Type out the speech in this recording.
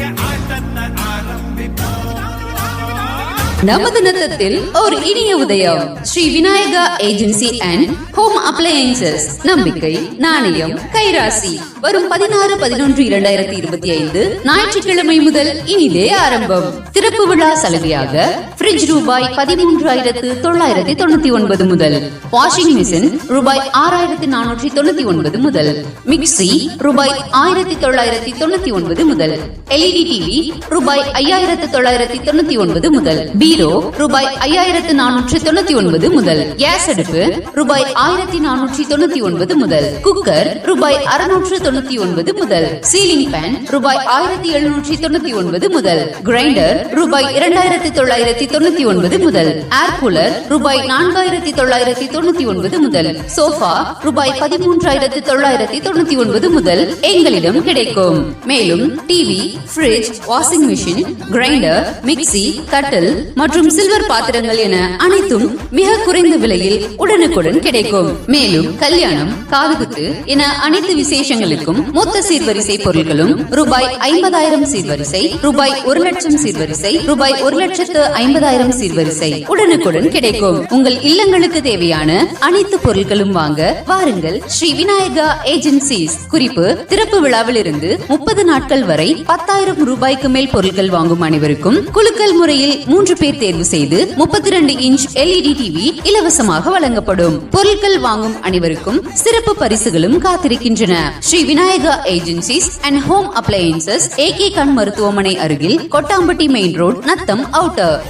ആട്ടങ്ങൾ ആരംഭിക്കും நமது நத்தத்தில் ஒரு இனிய உதயம். Sri Vinayaka agency and home appliances. நம்பிக்கை நாணயம் கைராசி. வரும் பதினாறு பதினொன்று இரண்டாயிரத்தி இருபத்தி ஐந்து ஞாயிற்றுக்கிழமை முதல் இனிதே ஆரம்பம். திறப்பு விழா சலுகையாக பிரிட்ஜ் ரூபாய் பதிமூன்றாயிரத்து தொள்ளாயிரத்தி தொண்ணூத்தி ஒன்பது முதல். வாஷிங் மிஷின் ரூபாய் ஆறாயிரத்தி நானூற்றி தொண்ணூத்தி ஒன்பது முதல். மிக்சி ரூபாய் ஆயிரத்தி தொள்ளாயிரத்தி தொண்ணூத்தி ஒன்பது முதல். எல்இடி டிவி ரூபாய் ஐயாயிரத்து தொள்ளாயிரத்தி தொண்ணூத்தி ஒன்பது முதல். பீரோ ரூபாய் ஐயாயிரத்து நானூற்றி தொண்ணூத்தி ஒன்பது முதல். கேஸ் அடுப்பு ரூபாய் ஆயிரத்தி நானூற்றி தொண்ணூத்தி ஒன்பது முதல். குக்கர் ரூபாய் அறுநூற்று தொண்ணூத்தி ஒன்பது முதல். சீலிங் ஃபேன் ரூபாய் ஆயிரத்தி எழுநூற்றி தொண்ணூத்தி ஒன்பது முதல். கிரைண்டர் ரூபாய் இரண்டாயிரத்தி தொள்ளாயிரத்தி தொண்ணூத்தி ஒன்பது முதல். ஏர் கூலர் ரூபாய் நான்காயிரத்தி தொள்ளாயிரத்தி தொண்ணூத்தி ஒன்பது முதல். சோஃபா ரூபாய் பதிமூன்றாயிரத்தி தொள்ளாயிரத்தி தொண்ணூத்தி ஒன்பது முதல். எங்களிடம் கிடைக்கும். மேலும் TV fridge washing machine grinder mixie கட்டில் மற்றும் சில்வர் பாத்திரங்கள் என அனைத்தும் மிக குறைந்த விலையில் உடனுக்குடன் கிடைக்கும். மேலும் கல்யாணம் காதுகுத்து என அனைத்து விசேஷங்களுக்கும் மொத்த சீர்வரிசை பொருட்களும் ரூபாய் ஐம்பதாயிரம் சீர்வரிசை ரூபாய் ஒரு லட்சம் சீர்வரிசை ரூபாய் ஒரு லட்சத்து ஐம்பதாயிரம் சீர்வரிசை உடனுக்குடன் கிடைக்கும். உங்கள் இல்லங்களுக்கு தேவையான அனைத்து பொருட்களும் வாங்க வாருங்கள். ஸ்ரீ விநாயகா ஏஜென்சிஸ். குறிப்பு திறப்பு விழாவில் இருந்து முப்பது நாட்கள் வரை பத்தாயிரம் ரூபாய்க்கு மேல் பொருட்கள் வாங்கும் அனைவருக்கும் குலுக்கல் முறையில் மூன்று பேர் தேர்வு செய்து முப்பத்தி ரெண்டு இன்ச் எல்இடி டிவி இலவசமாக வழங்கப்படும். பொருட்கள் வாங்கும் அனைவருக்கும் சிறப்பு பரிசுகளும் காத்திருக்கின்றன. Sri Vinayaka agencies and home appliances AK கண் மருத்துவமனை அருகில் Kottampatti main road Natham outer.